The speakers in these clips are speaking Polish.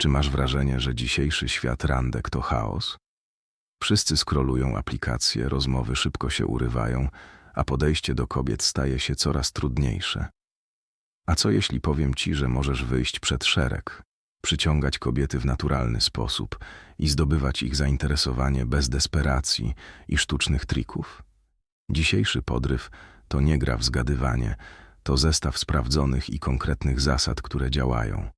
Czy masz wrażenie, że dzisiejszy świat randek to chaos? Wszyscy skrolują aplikacje, rozmowy szybko się urywają, a podejście do kobiet staje się coraz trudniejsze. A co jeśli powiem ci, że możesz wyjść przed szereg, przyciągać kobiety w naturalny sposób i zdobywać ich zainteresowanie bez desperacji i sztucznych trików? Dzisiejszy podryw to nie gra w zgadywanie, to zestaw sprawdzonych i konkretnych zasad, które działają.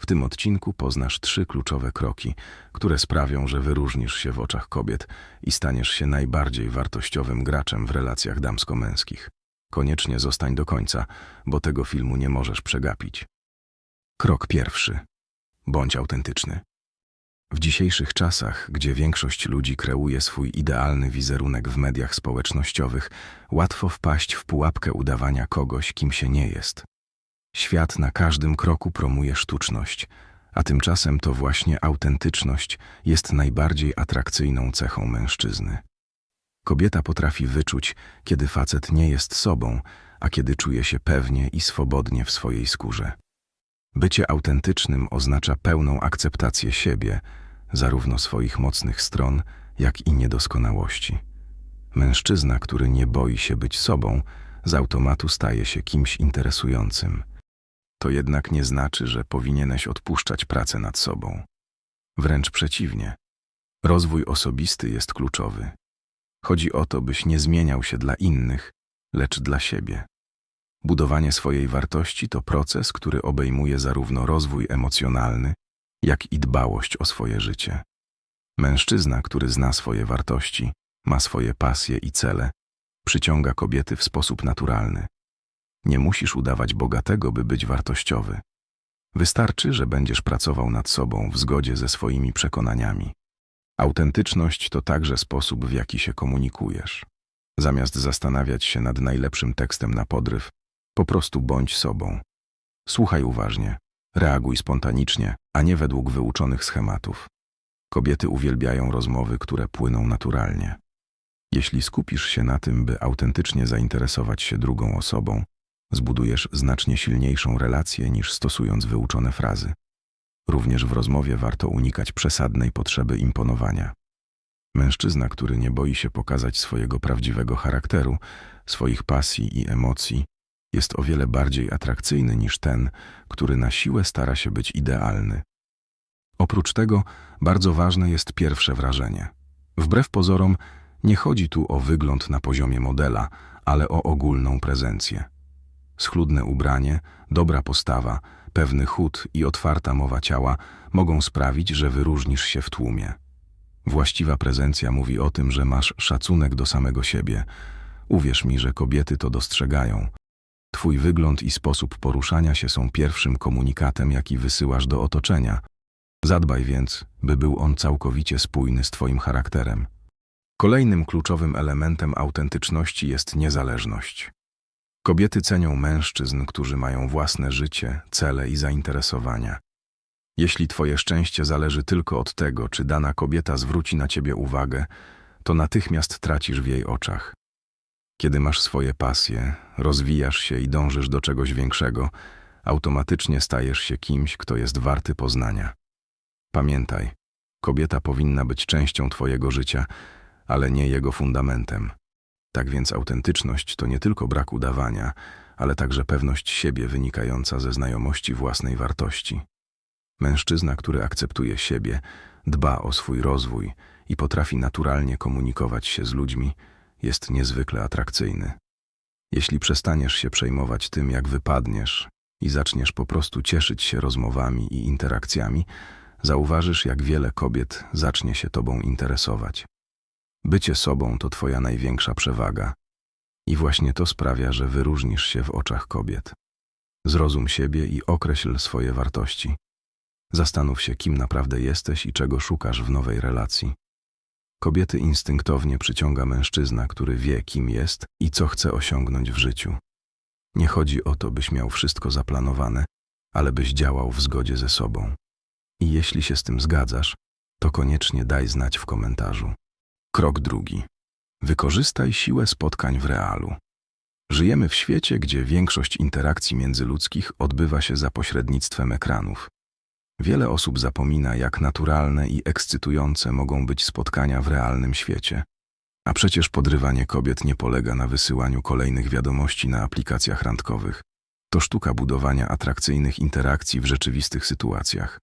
W tym odcinku poznasz trzy kluczowe kroki, które sprawią, że wyróżnisz się w oczach kobiet i staniesz się najbardziej wartościowym graczem w relacjach damsko-męskich. Koniecznie zostań do końca, bo tego filmu nie możesz przegapić. Krok pierwszy. Bądź autentyczny. W dzisiejszych czasach, gdzie większość ludzi kreuje swój idealny wizerunek w mediach społecznościowych, łatwo wpaść w pułapkę udawania kogoś, kim się nie jest. Świat na każdym kroku promuje sztuczność, a tymczasem to właśnie autentyczność jest najbardziej atrakcyjną cechą mężczyzny. Kobieta potrafi wyczuć, kiedy facet nie jest sobą, a kiedy czuje się pewnie i swobodnie w swojej skórze. Bycie autentycznym oznacza pełną akceptację siebie, zarówno swoich mocnych stron, jak i niedoskonałości. Mężczyzna, który nie boi się być sobą, z automatu staje się kimś interesującym. To jednak nie znaczy, że powinieneś odpuszczać pracę nad sobą. Wręcz przeciwnie. Rozwój osobisty jest kluczowy. Chodzi o to, byś nie zmieniał się dla innych, lecz dla siebie. Budowanie swojej wartości to proces, który obejmuje zarówno rozwój emocjonalny, jak i dbałość o swoje życie. Mężczyzna, który zna swoje wartości, ma swoje pasje i cele, przyciąga kobiety w sposób naturalny. Nie musisz udawać bogatego, by być wartościowy. Wystarczy, że będziesz pracował nad sobą w zgodzie ze swoimi przekonaniami. Autentyczność to także sposób, w jaki się komunikujesz. Zamiast zastanawiać się nad najlepszym tekstem na podryw, po prostu bądź sobą. Słuchaj uważnie, reaguj spontanicznie, a nie według wyuczonych schematów. Kobiety uwielbiają rozmowy, które płyną naturalnie. Jeśli skupisz się na tym, by autentycznie zainteresować się drugą osobą, zbudujesz znacznie silniejszą relację niż stosując wyuczone frazy. Również w rozmowie warto unikać przesadnej potrzeby imponowania. Mężczyzna, który nie boi się pokazać swojego prawdziwego charakteru, swoich pasji i emocji, jest o wiele bardziej atrakcyjny niż ten, który na siłę stara się być idealny. Oprócz tego bardzo ważne jest pierwsze wrażenie. Wbrew pozorom, nie chodzi tu o wygląd na poziomie modela, ale o ogólną prezencję. Schludne ubranie, dobra postawa, pewny chód i otwarta mowa ciała mogą sprawić, że wyróżnisz się w tłumie. Właściwa prezencja mówi o tym, że masz szacunek do samego siebie. Uwierz mi, że kobiety to dostrzegają. Twój wygląd i sposób poruszania się są pierwszym komunikatem, jaki wysyłasz do otoczenia. Zadbaj więc, by był on całkowicie spójny z Twoim charakterem. Kolejnym kluczowym elementem autentyczności jest niezależność. Kobiety cenią mężczyzn, którzy mają własne życie, cele i zainteresowania. Jeśli Twoje szczęście zależy tylko od tego, czy dana kobieta zwróci na Ciebie uwagę, to natychmiast tracisz w jej oczach. Kiedy masz swoje pasje, rozwijasz się i dążysz do czegoś większego, automatycznie stajesz się kimś, kto jest warty poznania. Pamiętaj, kobieta powinna być częścią Twojego życia, ale nie jego fundamentem. Tak więc autentyczność to nie tylko brak udawania, ale także pewność siebie wynikająca ze znajomości własnej wartości. Mężczyzna, który akceptuje siebie, dba o swój rozwój i potrafi naturalnie komunikować się z ludźmi, jest niezwykle atrakcyjny. Jeśli przestaniesz się przejmować tym, jak wypadniesz i zaczniesz po prostu cieszyć się rozmowami i interakcjami, zauważysz, jak wiele kobiet zacznie się tobą interesować. Bycie sobą to twoja największa przewaga i właśnie to sprawia, że wyróżnisz się w oczach kobiet. Zrozum siebie i określ swoje wartości. Zastanów się, kim naprawdę jesteś i czego szukasz w nowej relacji. Kobiety instynktownie przyciąga mężczyzna, który wie, kim jest i co chce osiągnąć w życiu. Nie chodzi o to, byś miał wszystko zaplanowane, ale byś działał w zgodzie ze sobą. I jeśli się z tym zgadzasz, to koniecznie daj znać w komentarzu. Krok drugi. Wykorzystaj siłę spotkań w realu. Żyjemy w świecie, gdzie większość interakcji międzyludzkich odbywa się za pośrednictwem ekranów. Wiele osób zapomina, jak naturalne i ekscytujące mogą być spotkania w realnym świecie. A przecież podrywanie kobiet nie polega na wysyłaniu kolejnych wiadomości na aplikacjach randkowych. To sztuka budowania atrakcyjnych interakcji w rzeczywistych sytuacjach.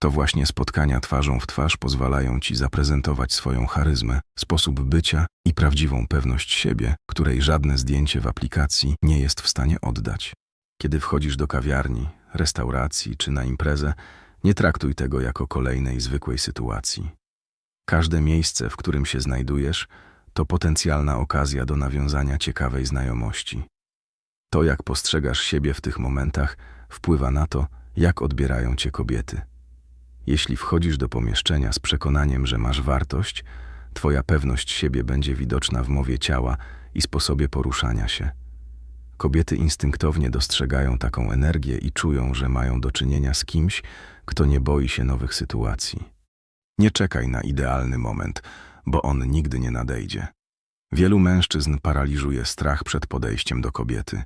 To właśnie spotkania twarzą w twarz pozwalają ci zaprezentować swoją charyzmę, sposób bycia i prawdziwą pewność siebie, której żadne zdjęcie w aplikacji nie jest w stanie oddać. Kiedy wchodzisz do kawiarni, restauracji czy na imprezę, nie traktuj tego jako kolejnej zwykłej sytuacji. Każde miejsce, w którym się znajdujesz, to potencjalna okazja do nawiązania ciekawej znajomości. To, jak postrzegasz siebie w tych momentach, wpływa na to, jak odbierają cię kobiety. Jeśli wchodzisz do pomieszczenia z przekonaniem, że masz wartość, twoja pewność siebie będzie widoczna w mowie ciała i sposobie poruszania się. Kobiety instynktownie dostrzegają taką energię i czują, że mają do czynienia z kimś, kto nie boi się nowych sytuacji. Nie czekaj na idealny moment, bo on nigdy nie nadejdzie. Wielu mężczyzn paraliżuje strach przed podejściem do kobiety.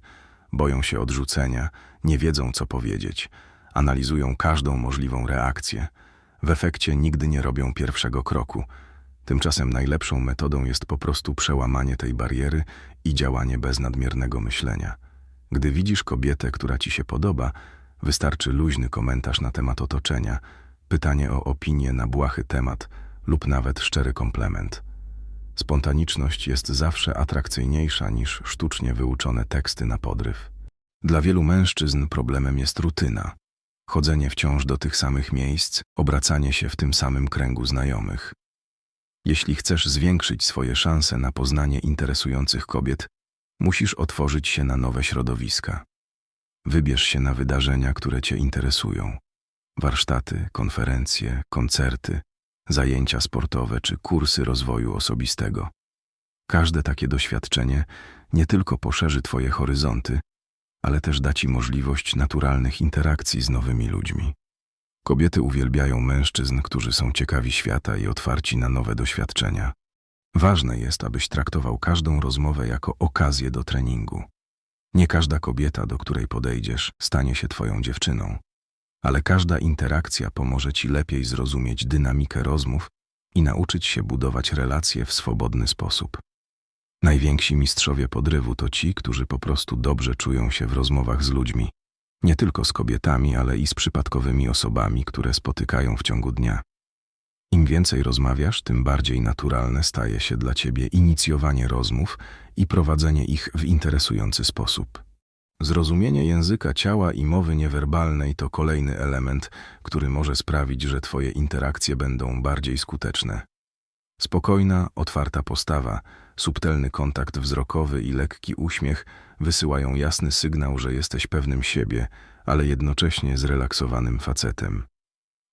Boją się odrzucenia, nie wiedzą co powiedzieć, analizują każdą możliwą reakcję. W efekcie nigdy nie robią pierwszego kroku. Tymczasem najlepszą metodą jest po prostu przełamanie tej bariery i działanie bez nadmiernego myślenia. Gdy widzisz kobietę, która ci się podoba, wystarczy luźny komentarz na temat otoczenia, pytanie o opinię na błahy temat lub nawet szczery komplement. Spontaniczność jest zawsze atrakcyjniejsza niż sztucznie wyuczone teksty na podryw. Dla wielu mężczyzn problemem jest rutyna. Chodzenie wciąż do tych samych miejsc, obracanie się w tym samym kręgu znajomych. Jeśli chcesz zwiększyć swoje szanse na poznanie interesujących kobiet, musisz otworzyć się na nowe środowiska. Wybierz się na wydarzenia, które Cię interesują. Warsztaty, konferencje, koncerty, zajęcia sportowe czy kursy rozwoju osobistego. Każde takie doświadczenie nie tylko poszerzy Twoje horyzonty, ale też da Ci możliwość naturalnych interakcji z nowymi ludźmi. Kobiety uwielbiają mężczyzn, którzy są ciekawi świata i otwarci na nowe doświadczenia. Ważne jest, abyś traktował każdą rozmowę jako okazję do treningu. Nie każda kobieta, do której podejdziesz, stanie się Twoją dziewczyną, ale każda interakcja pomoże Ci lepiej zrozumieć dynamikę rozmów i nauczyć się budować relacje w swobodny sposób. Najwięksi mistrzowie podrywu to ci, którzy po prostu dobrze czują się w rozmowach z ludźmi, nie tylko z kobietami, ale i z przypadkowymi osobami, które spotykają w ciągu dnia. Im więcej rozmawiasz, tym bardziej naturalne staje się dla ciebie inicjowanie rozmów i prowadzenie ich w interesujący sposób. Zrozumienie języka ciała i mowy niewerbalnej to kolejny element, który może sprawić, że twoje interakcje będą bardziej skuteczne. Spokojna, otwarta postawa, subtelny kontakt wzrokowy i lekki uśmiech wysyłają jasny sygnał, że jesteś pewnym siebie, ale jednocześnie zrelaksowanym facetem.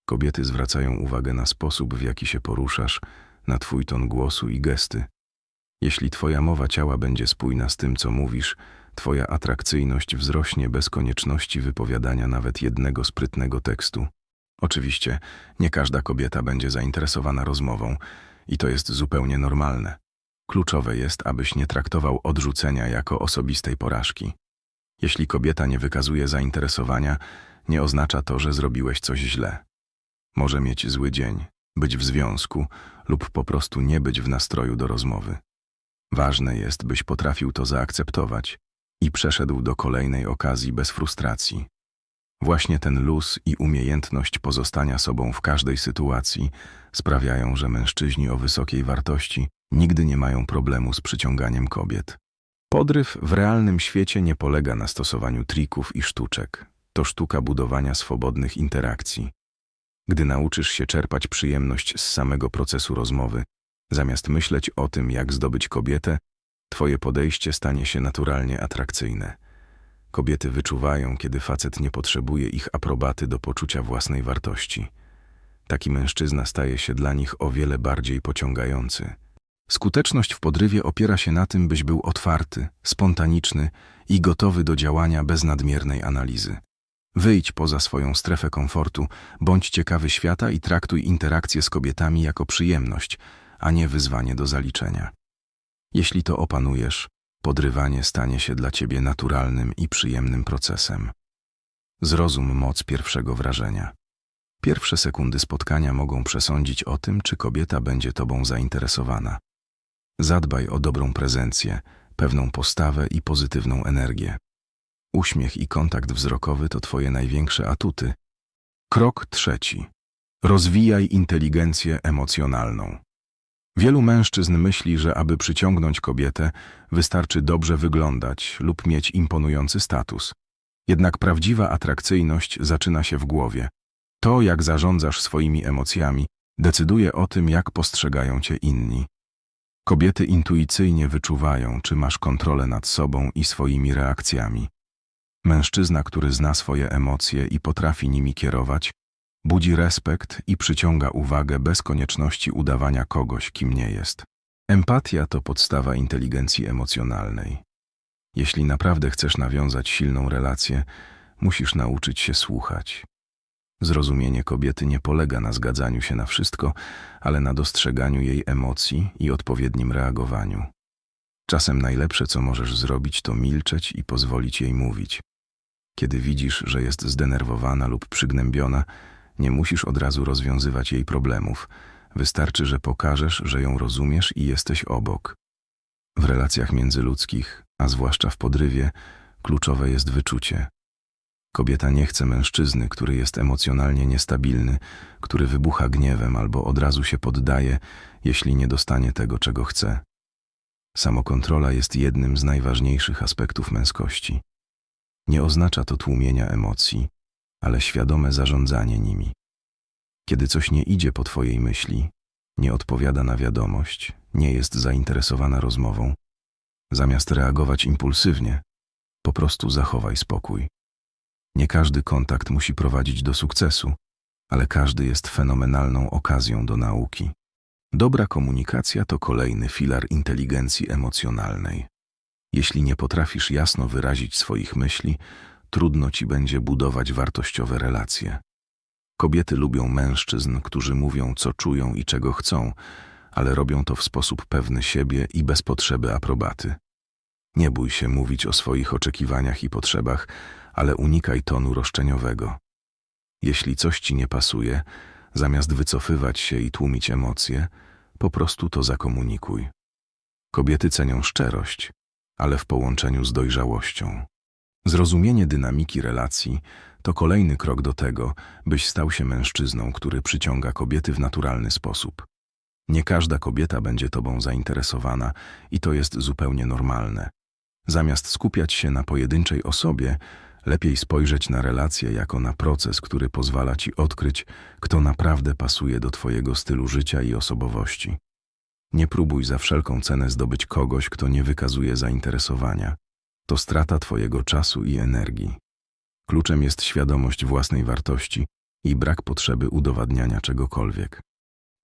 Kobiety zwracają uwagę na sposób, w jaki się poruszasz, na twój ton głosu i gesty. Jeśli twoja mowa ciała będzie spójna z tym, co mówisz, twoja atrakcyjność wzrośnie bez konieczności wypowiadania nawet jednego sprytnego tekstu. Oczywiście, nie każda kobieta będzie zainteresowana rozmową i to jest zupełnie normalne. Kluczowe jest, abyś nie traktował odrzucenia jako osobistej porażki. Jeśli kobieta nie wykazuje zainteresowania, nie oznacza to, że zrobiłeś coś źle. Może mieć zły dzień, być w związku lub po prostu nie być w nastroju do rozmowy. Ważne jest, byś potrafił to zaakceptować i przeszedł do kolejnej okazji bez frustracji. Właśnie ten luz i umiejętność pozostania sobą w każdej sytuacji sprawiają, że mężczyźni o wysokiej wartości nigdy nie mają problemu z przyciąganiem kobiet. Podryw w realnym świecie nie polega na stosowaniu trików i sztuczek. To sztuka budowania swobodnych interakcji. Gdy nauczysz się czerpać przyjemność z samego procesu rozmowy, zamiast myśleć o tym, jak zdobyć kobietę, twoje podejście stanie się naturalnie atrakcyjne. Kobiety wyczuwają, kiedy facet nie potrzebuje ich aprobaty do poczucia własnej wartości. Taki mężczyzna staje się dla nich o wiele bardziej pociągający. Skuteczność w podrywie opiera się na tym, byś był otwarty, spontaniczny i gotowy do działania bez nadmiernej analizy. Wyjdź poza swoją strefę komfortu, bądź ciekawy świata i traktuj interakcje z kobietami jako przyjemność, a nie wyzwanie do zaliczenia. Jeśli to opanujesz, podrywanie stanie się dla ciebie naturalnym i przyjemnym procesem. Zrozum moc pierwszego wrażenia. Pierwsze sekundy spotkania mogą przesądzić o tym, czy kobieta będzie tobą zainteresowana. Zadbaj o dobrą prezencję, pewną postawę i pozytywną energię. Uśmiech i kontakt wzrokowy to twoje największe atuty. Krok trzeci. Rozwijaj inteligencję emocjonalną. Wielu mężczyzn myśli, że aby przyciągnąć kobietę, wystarczy dobrze wyglądać lub mieć imponujący status. Jednak prawdziwa atrakcyjność zaczyna się w głowie. To, jak zarządzasz swoimi emocjami, decyduje o tym, jak postrzegają cię inni. Kobiety intuicyjnie wyczuwają, czy masz kontrolę nad sobą i swoimi reakcjami. Mężczyzna, który zna swoje emocje i potrafi nimi kierować, budzi respekt i przyciąga uwagę bez konieczności udawania kogoś, kim nie jest. Empatia to podstawa inteligencji emocjonalnej. Jeśli naprawdę chcesz nawiązać silną relację, musisz nauczyć się słuchać. Zrozumienie kobiety nie polega na zgadzaniu się na wszystko, ale na dostrzeganiu jej emocji i odpowiednim reagowaniu. Czasem najlepsze, co możesz zrobić, to milczeć i pozwolić jej mówić. Kiedy widzisz, że jest zdenerwowana lub przygnębiona, nie musisz od razu rozwiązywać jej problemów. Wystarczy, że pokażesz, że ją rozumiesz i jesteś obok. W relacjach międzyludzkich, a zwłaszcza w podrywie, kluczowe jest wyczucie. Kobieta nie chce mężczyzny, który jest emocjonalnie niestabilny, który wybucha gniewem albo od razu się poddaje, jeśli nie dostanie tego, czego chce. Samokontrola jest jednym z najważniejszych aspektów męskości. Nie oznacza to tłumienia emocji, ale świadome zarządzanie nimi. Kiedy coś nie idzie po Twojej myśli, nie odpowiada na wiadomość, nie jest zainteresowana rozmową, zamiast reagować impulsywnie, po prostu zachowaj spokój. Nie każdy kontakt musi prowadzić do sukcesu, ale każdy jest fenomenalną okazją do nauki. Dobra komunikacja to kolejny filar inteligencji emocjonalnej. Jeśli nie potrafisz jasno wyrazić swoich myśli, trudno ci będzie budować wartościowe relacje. Kobiety lubią mężczyzn, którzy mówią, co czują i czego chcą, ale robią to w sposób pewny siebie i bez potrzeby aprobaty. Nie bój się mówić o swoich oczekiwaniach i potrzebach, ale unikaj tonu roszczeniowego. Jeśli coś ci nie pasuje, zamiast wycofywać się i tłumić emocje, po prostu to zakomunikuj. Kobiety cenią szczerość, ale w połączeniu z dojrzałością. Zrozumienie dynamiki relacji to kolejny krok do tego, byś stał się mężczyzną, który przyciąga kobiety w naturalny sposób. Nie każda kobieta będzie tobą zainteresowana i to jest zupełnie normalne. Zamiast skupiać się na pojedynczej osobie, lepiej spojrzeć na relację jako na proces, który pozwala ci odkryć, kto naprawdę pasuje do twojego stylu życia i osobowości. Nie próbuj za wszelką cenę zdobyć kogoś, kto nie wykazuje zainteresowania. To strata twojego czasu i energii. Kluczem jest świadomość własnej wartości i brak potrzeby udowadniania czegokolwiek.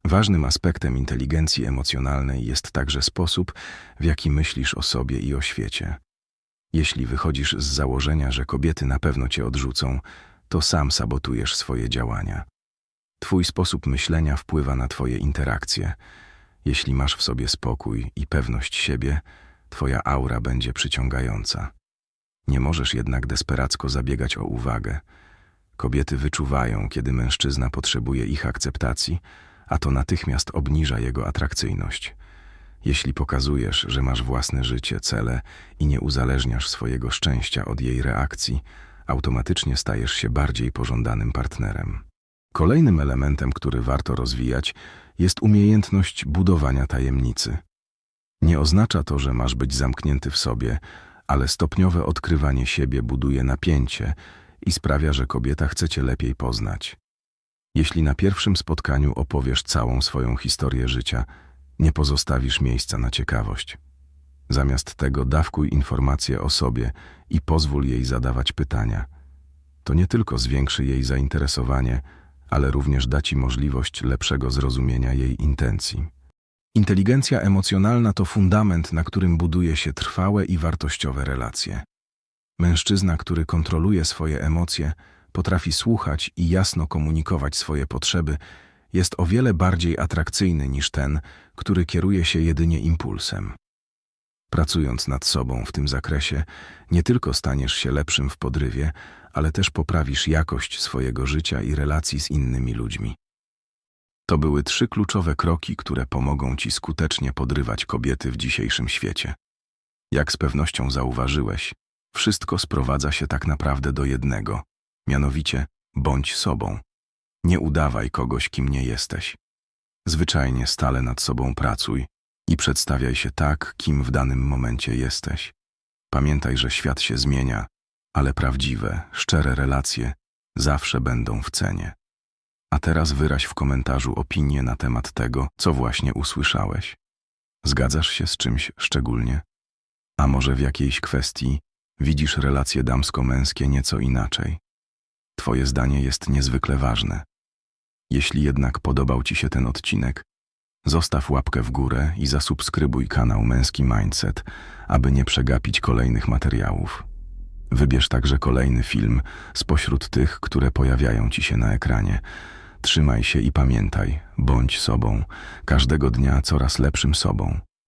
Ważnym aspektem inteligencji emocjonalnej jest także sposób, w jaki myślisz o sobie i o świecie. Jeśli wychodzisz z założenia, że kobiety na pewno cię odrzucą, to sam sabotujesz swoje działania. Twój sposób myślenia wpływa na twoje interakcje. Jeśli masz w sobie spokój i pewność siebie, twoja aura będzie przyciągająca. Nie możesz jednak desperacko zabiegać o uwagę. Kobiety wyczuwają, kiedy mężczyzna potrzebuje ich akceptacji, a to natychmiast obniża jego atrakcyjność. Jeśli pokazujesz, że masz własne życie, cele i nie uzależniasz swojego szczęścia od jej reakcji, automatycznie stajesz się bardziej pożądanym partnerem. Kolejnym elementem, który warto rozwijać, jest umiejętność budowania tajemnicy. Nie oznacza to, że masz być zamknięty w sobie, ale stopniowe odkrywanie siebie buduje napięcie i sprawia, że kobieta chce cię lepiej poznać. Jeśli na pierwszym spotkaniu opowiesz całą swoją historię życia, nie pozostawisz miejsca na ciekawość. Zamiast tego dawkuj informacje o sobie i pozwól jej zadawać pytania. To nie tylko zwiększy jej zainteresowanie, ale również da ci możliwość lepszego zrozumienia jej intencji. Inteligencja emocjonalna to fundament, na którym buduje się trwałe i wartościowe relacje. Mężczyzna, który kontroluje swoje emocje, potrafi słuchać i jasno komunikować swoje potrzeby, jest o wiele bardziej atrakcyjny niż ten, który kieruje się jedynie impulsem. Pracując nad sobą w tym zakresie, nie tylko staniesz się lepszym w podrywie, ale też poprawisz jakość swojego życia i relacji z innymi ludźmi. To były trzy kluczowe kroki, które pomogą ci skutecznie podrywać kobiety w dzisiejszym świecie. Jak z pewnością zauważyłeś, wszystko sprowadza się tak naprawdę do jednego, mianowicie bądź sobą. Nie udawaj kogoś, kim nie jesteś. Zwyczajnie stale nad sobą pracuj i przedstawiaj się tak, kim w danym momencie jesteś. Pamiętaj, że świat się zmienia, ale prawdziwe, szczere relacje zawsze będą w cenie. A teraz wyraź w komentarzu opinię na temat tego, co właśnie usłyszałeś. Zgadzasz się z czymś szczególnie? A może w jakiejś kwestii widzisz relacje damsko-męskie nieco inaczej? Twoje zdanie jest niezwykle ważne. Jeśli jednak podobał Ci się ten odcinek, zostaw łapkę w górę i zasubskrybuj kanał Męski Mindset, aby nie przegapić kolejnych materiałów. Wybierz także kolejny film spośród tych, które pojawiają Ci się na ekranie. Trzymaj się i pamiętaj, bądź sobą, każdego dnia coraz lepszym sobą.